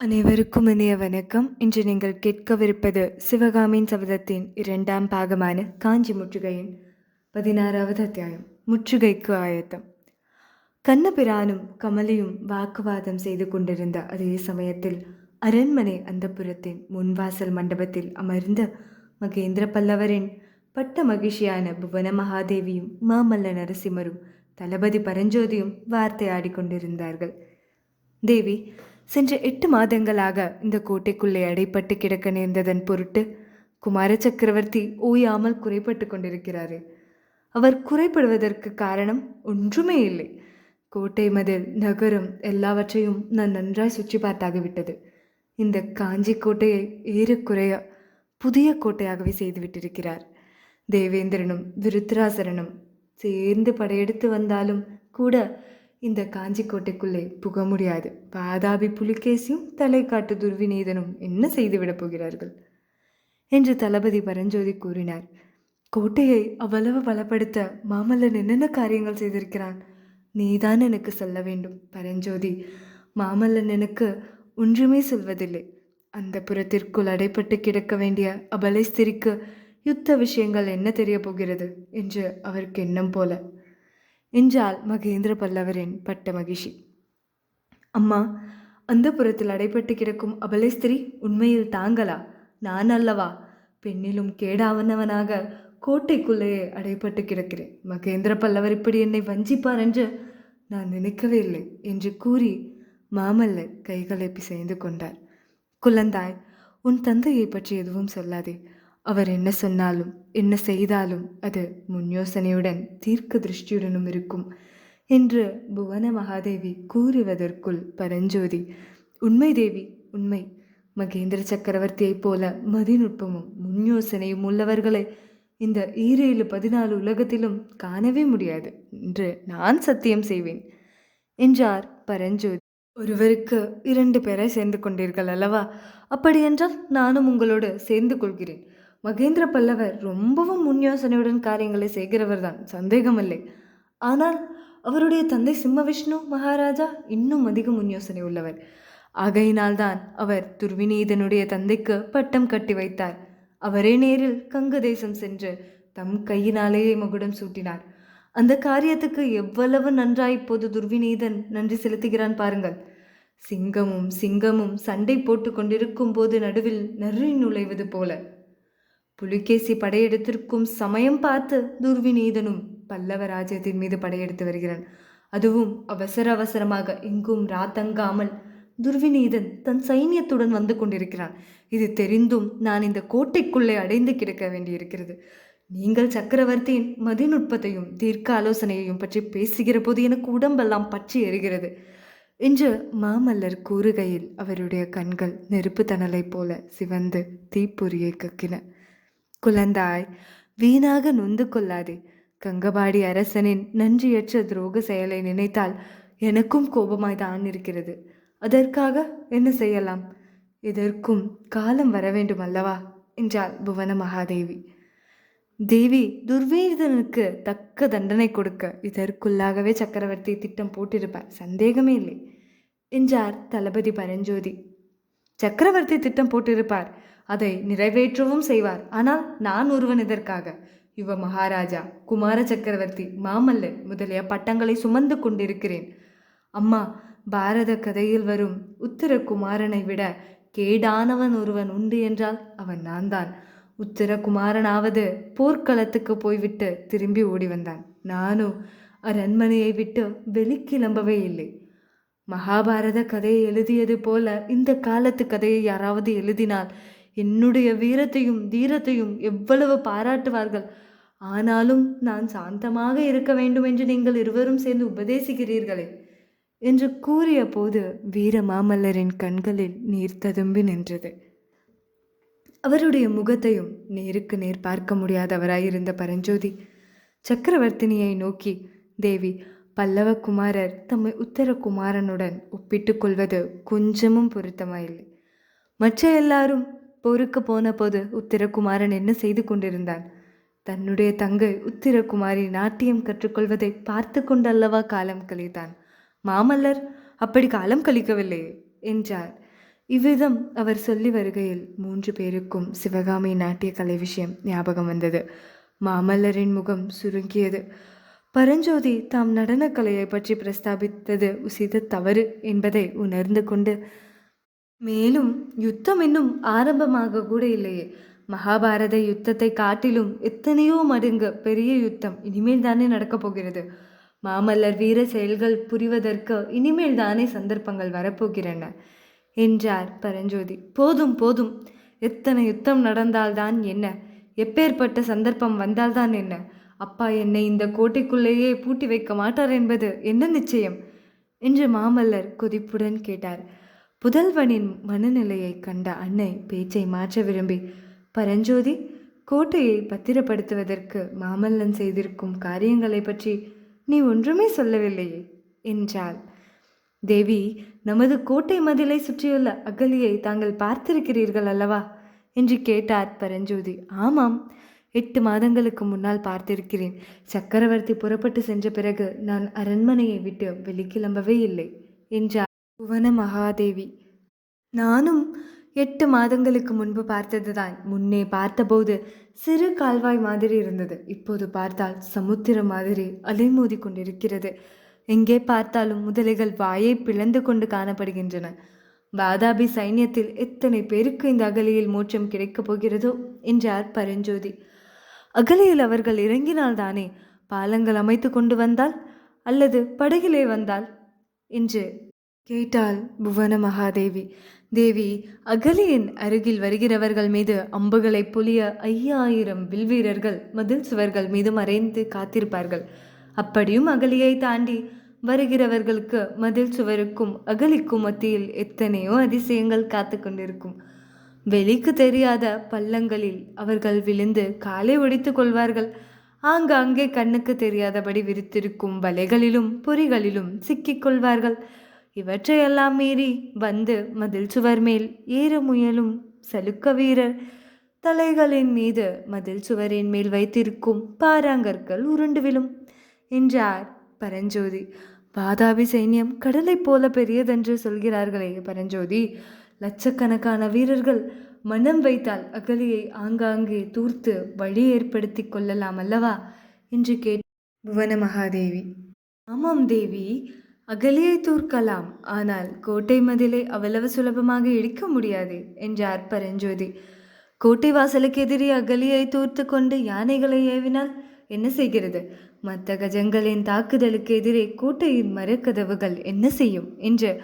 அனைவருக்கும் இனிய வணக்கம். இன்று நீங்கள் கேட்கவிருப்பது சிவகாமியின் சபதத்தின் இரண்டாம் பாகமான காஞ்சி முற்றுகையின் பதினாறாவது அத்தியாயம். முற்றுகைக்கு ஆயத்தம். கண்ணபிரானும் கமலியும் வாக்குவாதம் செய்து கொண்டிருந்த அதே சமயத்தில் அரண்மனை அந்தப்புறத்தின் முன்வாசல் மண்டபத்தில் அமர்ந்த மகேந்திர பல்லவரின் பட்ட மகிழ்ச்சியான புவன மகாதேவியும் மாமல்ல நரசிம்மரும் தளபதி பரஞ்சோதியும் வார்த்தையாடி கொண்டிருந்தார்கள். தேவி சென்ற எட்டு மாதங்களாக இந்த கோட்டைக்குள்ளே அடைப்பட்டு கிடக்க நேர்ந்ததன் பொருட்டு குமார சக்கரவர்த்தி ஓயாமல் குறைப்பட்டு கொண்டிருக்கிறாரே. அவர் குறைப்படுவதற்கு காரணம் ஒன்றுமே இல்லை. கோட்டை மதில் நகரம் எல்லாவற்றையும் நான் நன்றாய் சுற்றி பார்த்தாகிவிட்டது. இந்த காஞ்சி கோட்டையை ஏறக்குறைய புதிய கோட்டையாகவே செய்துவிட்டிருக்கிறார். தேவேந்திரனும் விருத்ராசரனும் சேர்ந்து படையெடுத்து வந்தாலும் கூட இந்த காஞ்சி கோட்டைக்குள்ளே புக முடியாது. பாதாபி புலிகேசியும் தலைக்காட்டு துர்விநீதனும் என்ன செய்துவிடப் போகிறார்கள்? என்று தளபதி பரஞ்சோதி கூறினார். கோட்டையை அவ்வளவு பலப்படுத்த மாமல்லன் என்னென்ன காரியங்கள் செய்திருக்கிறான்? நீதான் எனக்கு சொல்ல வேண்டும் பரஞ்சோதி. மாமல்லன் எனக்கு ஒன்றுமே சொல்வதில்லை. அந்த புறத்திற்குள் அடைப்பட்டு கிடக்க வேண்டிய அபலை ஸ்திரிக்கு யுத்த விஷயங்கள் என்ன தெரிய போகிறது? என்று அவருக்கு எண்ணம் போல என்றால் மகேந்திர பல்லவரின் பட்ட மகிழ்ச்சி. அம்மா அந்த புறத்தில் அடைப்பட்டு கிடக்கும் அபலேஸ்திரி உண்மையில் தாங்களா? நான் அல்லவா? பெண்ணிலும் கேடாவனவனாக கோட்டைக்குள்ளேயே அடைப்பட்டு கிடக்கிறேன். மகேந்திர பல்லவர் இப்படி என்னை வஞ்சிப்பார் என்று நான் நினைக்கவே இல்லை என்று கூறி மாமல்லர் கைகளை பிசைந்து கொண்டார். குழந்தாய் உன் தந்தையை பற்றி எதுவும் சொல்லாதே. அவர் என்ன சொன்னாலும் என்ன செய்தாலும் அது முன் யோசனையுடன் தீர்க்க திருஷ்டியுடனும் இருக்கும் என்று புவன மகாதேவி கூறுவதற்குள் பரஞ்சோதி உண்மை தேவி உண்மை. மகேந்திர சக்கரவர்த்தியைப் போல மதிநுட்பமும் முன் யோசனையும் உள்ளவர்களை இந்த ஈரேழு பதினாலு உலகத்திலும் காணவே முடியாது என்று நான் சத்தியம் செய்வேன் என்றார் பரஞ்சோதி. ஒருவருக்கு இரண்டு பேரை சேர்ந்து கொண்டீர்கள் அல்லவா? அப்படியென்றால் நானும் உங்களோடு சேர்ந்து கொள்கிறேன். மகேந்திர பல்லவர் ரொம்பவும் முன் யோசனையுடன் காரியங்களை செய்கிறவர் தான். சந்தேகமில்லை. ஆனால் அவருடைய தந்தை சிம்ம விஷ்ணு மகாராஜா இன்னும் அதிக முன் யோசனை உள்ளவர். ஆகையினால்தான் அவர் துர்விநீதனுடைய தந்தைக்கு பட்டம் கட்டி வைத்தார். அவரே நேரில் கங்க தேசம் சென்று தம் கையினாலேயே மகுடம் சூட்டினார். அந்த காரியத்துக்கு எவ்வளவு நன்றாய் இப்போது துர்விநீதன் நன்றி செலுத்துகிறான் பாருங்கள். சிங்கமும் சிங்கமும் சண்டை போட்டு கொண்டிருக்கும் போது நடுவில் நெறி நுழைவது போல. புலிகேசி படையெடுத்திருக்கும் சமயம் பார்த்து துர்விநீதனும் பல்லவ ராஜ்யத்தின் மீது படையெடுத்து வருகிறான். அதுவும் அவசர அவசரமாக எங்கும் ராத்தங்காமல் துர்விநீதன் தன் சைன்யத்துடன் வந்து கொண்டிருக்கிறான். இது தெரிந்தும் நான் இந்த கோட்டைக்குள்ளே அடைந்து கிடக்க வேண்டியிருக்கிறது. நீங்கள் சக்கரவர்த்தியின் மதிநுட்பத்தையும் தீர்க்க ஆலோசனையையும் பற்றி பேசுகிற போது எனக்கு உடம்பெல்லாம் பற்றி எரிகிறது என்று மாமல்லர் கூறுகையில் அவருடைய கண்கள் நெருப்பு தணலைப் போல சிவந்து தீப்பொறியை கக்கின. குழந்தாய். வீணாக நொந்து கொள்ளாதே. கங்கபாடி அரசனின் நன்றியற்ற துரோக செயலை நினைத்தால் எனக்கும் கோபமாய் தான் இருக்கிறது. அதற்காக என்ன செய்யலாம்? இதற்கும் காலம் வர வேண்டும் அல்லவா என்றாள் புவன மகாதேவி. தேவி துர்வேதனுக்கு தக்க தண்டனை கொடுக்க இதற்குள்ளாகவே சக்கரவர்த்தி திட்டம் போட்டிருப்பார். சந்தேகமே இல்லை என்றார் தளபதி பரஞ்சோதி. சக்கரவர்த்தி திட்டம் போட்டிருப்பார். அதை நிறைவேற்றவும் செய்வார். ஆனால் நான் ஒருவன் இதற்காக. யுவ மகாராஜா குமார சக்கரவர்த்தி மாமல்ல முதலிய பட்டங்களை சுமந்து கொண்டிருக்கிறேன். அம்மா பாரத கதையில் வரும் உத்தர குமாரனை விட கேடானவன் ஒருவன் உண்டு என்றால் அவன் நான் தான் உத்தரகுமாரனாவது போர்க்களத்துக்கு போய்விட்டு திரும்பி ஓடி வந்தான். நானும் அரண்மனையை விட்டு வெளிக்கிளம்பவே இல்லை. மகாபாரத கதையை எழுதியது போல இந்த காலத்து கதையை யாராவது எழுதினால் என்னுடைய வீரத்தையும் தீரத்தையும் எவ்வளவு பாராட்டுவார்கள். ஆனாலும் நான் சாந்தமாக இருக்க வேண்டும் என்று நீங்கள் இருவரும் சேர்ந்து உபதேசிக்கிறீர்களே என்று கூறிய போது வீர மாமல்லரின் கண்களில் நீர் ததும்பி நின்றது. அவருடைய முகத்தையும் நேருக்கு நேர் பார்க்க முடியாதவராயிருந்த பரஞ்சோதி சக்கரவர்த்தினியை நோக்கி தேவி பல்லவ குமாரர் தம்மை உத்தரகுமாரனுடன் ஒப்பிட்டுக் கொள்வது கொஞ்சமும் பொருத்தமாயில்லை. மற்ற எல்லாரும் போருக்கு போன போது உத்திரகுமாரன் என்ன செய்து கொண்டிருந்தான்? தன்னுடைய தங்கை உத்திரகுமாரி நாட்டியம் கற்றுக்கொள்வதை பார்த்து கொண்டல்லவா காலம் கழித்தான். மாமல்லர் அப்படி காலம் கழிக்கவில்லையே என்றார். இவ்விதம் அவர் சொல்லி வருகையில் மூன்று பேருக்கும் சிவகாமி நாட்டிய கலை விஷயம் ஞாபகம் வந்தது. மாமல்லரின் முகம் சுருங்கியது. பரஞ்சோதி தாம் நடனக்கலையை பற்றி பிரஸ்தாபித்தது உசித தவறு என்பதை உணர்ந்து கொண்டு மேலும் யுத்தம் இன்னும் ஆரம்பமாக கூட இல்லையே. மகாபாரத யுத்தத்தை காட்டிலும் எத்தனையோ மடங்கு பெரிய யுத்தம் இனிமேல் தானே நடக்கப் போகிறது. மாமல்லர் வீர செயல்கள் புரிவதற்கு இனிமேல் தானே சந்தர்ப்பங்கள் வரப்போகிறன என்றார் பரஞ்சோதி. போதும் போதும். எத்தனை யுத்தம் நடந்தால்தான் என்ன? எப்பேற்பட்ட சந்தர்ப்பம் வந்தால்தான் என்ன? அப்பா என்னை இந்த கோட்டைக்குள்ளேயே பூட்டி வைக்க மாட்டார் என்பது என்ன நிச்சயம்? என்று மாமல்லர் கொதிப்புடன் கேட்டார். புதல்வனின் மனநிலையை கண்ட அன்னை பேச்சை மாற்ற விரும்பி பரஞ்சோதி கோட்டையை பத்திரப்படுத்துவதற்கு மாமல்லன் செய்திருக்கும் காரியங்களை பற்றி நீ ஒன்றுமே சொல்லவில்லையே? என்றாள். தேவி நமது கோட்டை மதிலை சுற்றியுள்ள அகலியை தாங்கள் பார்த்திருக்கிறீர்கள் அல்லவா? என்று கேட்டார் பரஞ்சோதி. ஆமாம் எட்டு மாதங்களுக்கு முன்னால் பார்த்திருக்கிறேன். சக்கரவர்த்தி புறப்பட்டு சென்ற பிறகு நான் அரண்மனையை விட்டு வெளிக்கிளம்பவே இல்லை என்றார். புவன மகாதேவி. நானும் எட்டு மாதங்களுக்கு முன்பு பார்த்ததுதான். முன்னே பார்த்தபோது சிறு கால்வாய் மாதிரி இருந்தது. இப்போது பார்த்தால் சமுத்திரம் மாதிரி அலைமோதி கொண்டிருக்கிறது. எங்கே பார்த்தாலும் முதலைகள் வாயை பிளந்து கொண்டு காணப்படுகின்றன. வாதாபி சைன்யத்தில் எத்தனை பேருக்கு இந்த அகலியில் மோட்சம் கிடைக்கப் போகிறதோ? என்றார் பரஞ்சோதி. அகலியில் அவர்கள் இறங்கினால்தானே பாலங்கள் அமைத்து கொண்டு வந்தால் அல்லது படகிலே வந்தால்? என்று கேட்டாள் புவன மகாதேவி. தேவி அகலியின் அருகில் வருகிறவர்கள் மீது அம்புகளை பொழிய ஐயாயிரம் வில்வீரர்கள் மதில் சுவர்கள் மீது மறைந்து காத்திருப்பார்கள். அப்படியும் அகலியை தாண்டி வருகிறவர்களுக்கு மதில் சுவருக்கும் அகலிக்கும் மத்தியில் எத்தனையோ அதிசயங்கள் காத்து கொண்டிருக்கும். வெளிக்கு தெரியாத பள்ளங்களில் அவர்கள் விழுந்து காலை ஒடித்துக் கொள்வார்கள். ஆங்காங்கே கண்ணுக்கு தெரியாதபடி விரித்திருக்கும் வலைகளிலும் பொறிகளிலும் சிக்கிக் கொள்வார்கள். இவற்றையெல்லாம் மீறி வந்து மதில் சுவர் மேல் ஏற முயலும் சலுக்க வீரர். தலைகளின் மீது மதில் சுவரின் மேல் வைத்திருக்கும் பாறாங்கற்கள் உருண்டு விழும் என்றார் பரஞ்சோதி. வாதாபி சைன்யம் கடலைப் போல பெரியதென்று சொல்கிறார்களே பரஞ்சோதி. லட்சக்கணக்கான வீரர்கள் மனம் வைத்தால் அகலியை ஆங்காங்கே தூர்த்து வழி ஏற்படுத்தி கொள்ளலாம் அல்லவா? என்று கேட் புவன மகாதேவி ஆமாம் தேவி அகலியை தூர்க்கலாம் ஆனால் கோட்டை மதிலை அவ்வளவு சுலபமாக இடிக்க முடியாது என்றார் பரஞ்சோதி. கோட்டை வாசலுக்கு எதிரே அகலியை தூர்த்து கொண்டு யானைகளை ஏவினால் என்ன செய்கிறது? மற்ற கஜங்களின் தாக்குதலுக்கு எதிரே கோட்டையின் மரக்கதவுகள் என்ன செய்யும்? என்று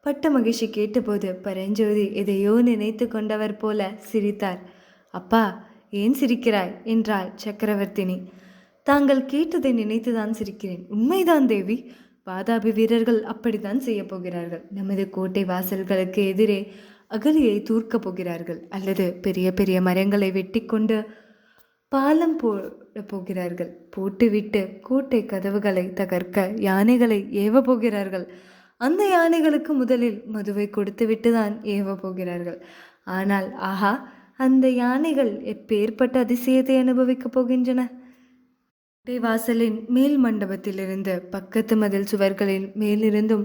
பட்ட மகிழ்ச்சி கேட்டபோது பரஞ்சோதி எதையோ நினைத்து கொண்டவர் போல சிரித்தார். அப்பா ஏன் சிரிக்கிறாய்? என்றாள் சக்கரவர்த்தினி. தாங்கள் கேட்டதை நினைத்துதான் சிரிக்கிறேன். உண்மைதான் தேவி. பாதாபி வீரர்கள் அப்படித்தான் செய்ய போகிறார்கள். நமது கோட்டை வாசல்களுக்கு எதிரே அகலியை தூர்க்கப் போகிறார்கள். அல்லது பெரிய பெரிய மரங்களை வெட்டி கொண்டு பாலம் போட போகிறார்கள். போட்டுவிட்டு கோட்டை கதவுகளை தகர்க்க யானைகளை ஏவ போகிறார்கள். அந்த யானைகளுக்கு முதலில் மதுவை கொடுத்துவிட்டு தான் ஏவ போகிறார்கள். ஆனால் ஆஹா அந்த யானைகள் எப்பேற்பட்ட அதிசயத்தை அனுபவிக்கப் போகின்றன? வாசலின் மேல் மண்டபத்திலிருந்து பக்கத்து மதில் சுவர்களின் மேலிருந்தும்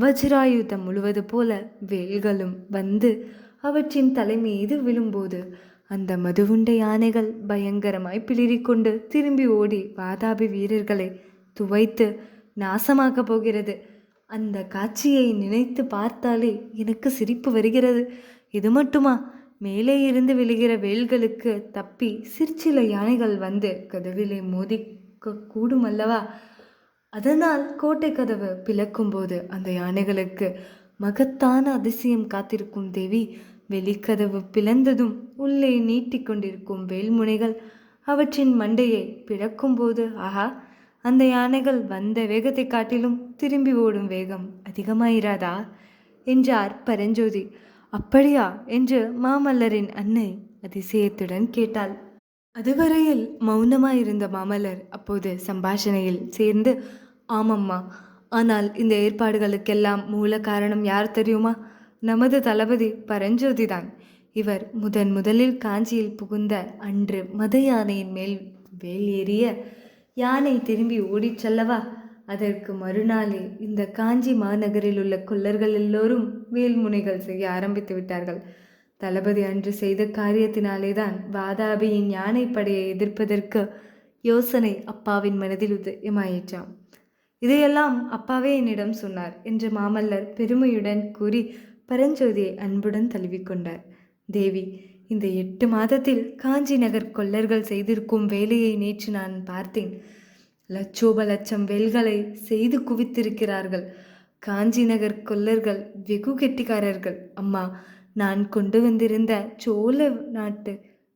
வஜ்ராயுதம் முழுவது போல வேல்களும் வந்து அவற்றின் தலை மீது விழும்போது அந்த மதுவுண்ட யானைகள் பயங்கரமாய் பிளிரிக்கொண்டு திரும்பி ஓடி வாதாபி வீரர்களை துவைத்து நாசமாக்கப் போகிறது. அந்த காட்சியை நினைத்து பார்த்தாலே எனக்கு சிரிப்பு வருகிறது. இது மட்டுமா? மேலே இருந்து விழுகிற வேல்களுக்கு தப்பி சிற்சில யானைகள் வந்து கதவிலே மோதி இருக்கக்கூடும் அல்லவா? அதனால் கோட்டை கதவு பிளக்கும்போது அந்த யானைகளுக்கு மகத்தான அதிசயம் காத்திருக்கும் தேவி வெளிக்கதவு பிளந்ததும் உள்ளே நீட்டிக்கொண்டிருக்கும் வேல்முனைகள் அவற்றின் மண்டையை பிளக்கும்போது ஆஹா அந்த யானைகள் வந்த வேகத்தை காட்டிலும் திரும்பி ஓடும் வேகம் அதிகமாயிராதா? என்றார் பரஞ்சோதி. அப்படியா? என்று மாமல்லரின் அன்னை அதிசயத்துடன் கேட்டாள். அதுவரையில் மௌனமாயிருந்த மாமலர் அப்போது சம்பாஷணையில் சேர்ந்து ஆமம்மா ஆனால் இந்த ஏற்பாடுகளுக்கெல்லாம் மூல காரணம் யார் தெரியுமா? நமது தளபதி பரஞ்சோதி தான் இவர் முதன் முதலில் காஞ்சியில் புகுந்த அன்று மத யானையின் மேல் வேல் ஏறிய யானை திரும்பி ஓடிச் செல்லவா? அதற்கு மறுநாளே இந்த காஞ்சி மாநகரில் உள்ள கொல்லர்கள் எல்லோரும் வேல்முனைகள் செய்ய ஆரம்பித்து விட்டார்கள். தளபதி அன்று செய்த காரியத்தினாலேதான் வாதாபியின் யானைப்படையை எதிர்ப்பதற்கு யோசனை அப்பாவின் மனதில் உதயமாயிற்றாம். இதையெல்லாம் அப்பாவே என்னிடம் சொன்னார் என்று மாமல்லர் பெருமையுடன் கூறி பரஞ்சோதியை அன்புடன் தழுவிக்கொண்டார். தேவி இந்த எட்டு மாதத்தில் காஞ்சி நகர் கொல்லர்கள் செய்திருக்கும் வேலையை நேற்று நான் பார்த்தேன். லட்சோப லட்சம் வேல்களை செய்து குவித்திருக்கிறார்கள். காஞ்சி நகர் கொல்லர்கள் வெகு கெட்டிக்காரர்கள். அம்மா நான் கொண்டு வந்திருந்த சோழ நாட்டு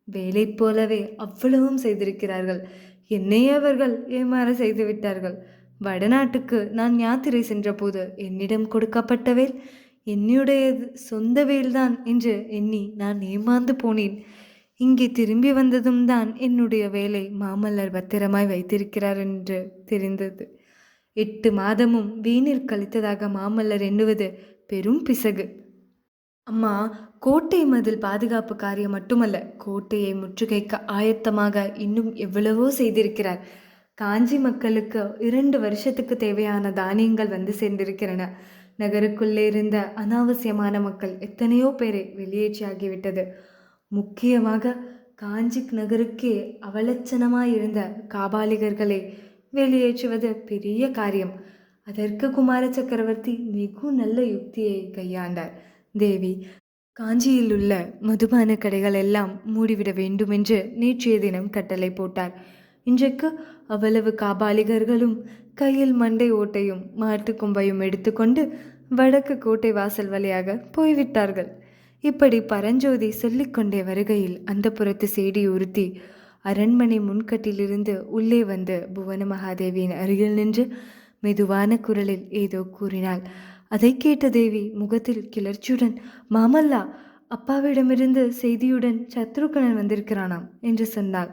வேலை போலவே அவ்வளவும் செய்திருக்கிறார்கள். என்னை அவர்கள் ஏமாற செய்து விட்டார்கள். வடநாட்டுக்கு நான் யாத்திரை சென்றபோது என்னிடம் கொடுக்கப்பட்ட வேல் என்னுடைய சொந்த வேல்தான் என்று எண்ணி நான் ஏமாந்து போனேன். இங்கே திரும்பி வந்ததும் தான் என்னுடைய வேலை மாமல்லர் பத்திரமாய் வைத்திருக்கிறார் என்று தெரிந்தது. எட்டு மாதமும் வீணில் கழித்ததாக மாமல்லர் எண்ணுவது பெரும் பிசகு. அம்மா கோட்டை மதில் பாதுகாப்பு காரியம் மட்டுமல்ல கோட்டையை முற்றுகைக்க ஆயத்தமாக இன்னும் எவ்வளவோ செய்திருக்கிறார். காஞ்சி மக்களுக்கு இரண்டு வருஷத்துக்கு தேவையான தானியங்கள் வந்து சேர்ந்திருக்கிறன நகருக்குள்ளே இருந்த அனாவசியமான மக்கள் எத்தனையோ பேரை வெளியேற்றியாகிவிட்டது. முக்கியமாக காஞ்சி நகருக்கே அவலட்சணமாயிருந்த காபாலிகர்களை வெளியேற்றுவது பெரிய காரியம். அதற்கு குமார சக்கரவர்த்தி மிகவும் நல்ல யுக்தியை கையாண்டார். தேவி காஞ்சியில் உள்ள மதுபான கடைகள் எல்லாம் மூடிவிட வேண்டும் என்று நேற்றைய தினம் கட்டளை போட்டார். இன்றைக்கு அவ்வளவு காபாலிகர்களும் கையில் மண்டை ஓட்டையும் மாட்டு எடுத்துக்கொண்டு வடக்கு கோட்டை வாசல் வழியாக போய்விட்டார்கள். இப்படி பரஞ்சோதி சொல்லிக்கொண்டே வருகையில் அந்த புறத்து செய்தி உறுத்தி அரண்மனை முன்கட்டிலிருந்து உள்ளே வந்து புவன மகாதேவியின் அருகில் நின்று மெதுவான குரலில் ஏதோ கூறினாள். அதை கேட்ட தேவி முகத்தில் கிளர்ச்சியுடன் மாமல்லா அப்பாவிடமிருந்து செய்தியுடன் சத்ருகணன் வந்திருக்கிறானாம் என்று சொன்னாள்.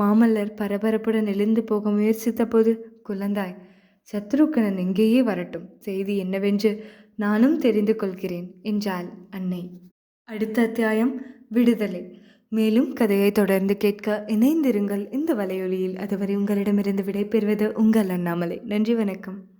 மாமல்லர் பரபரப்புடன் எழுந்து போக முயற்சித்த போது குழந்தாய் சத்ருகணன் இங்கேயே வரட்டும் செய்தி என்னவென்று நானும் தெரிந்து கொள்கிறேன் என்றாள் அன்னை. அடுத்த அத்தியாயம் விடுதலை. மேலும் கதையை தொடர்ந்து கேட்க இணைந்திருங்கள். இந்த வலையொலியில் அதுவரை உங்களிடமிருந்து விடைபெறுவது உங்கள் அண்ணாமலை. நன்றி வணக்கம்.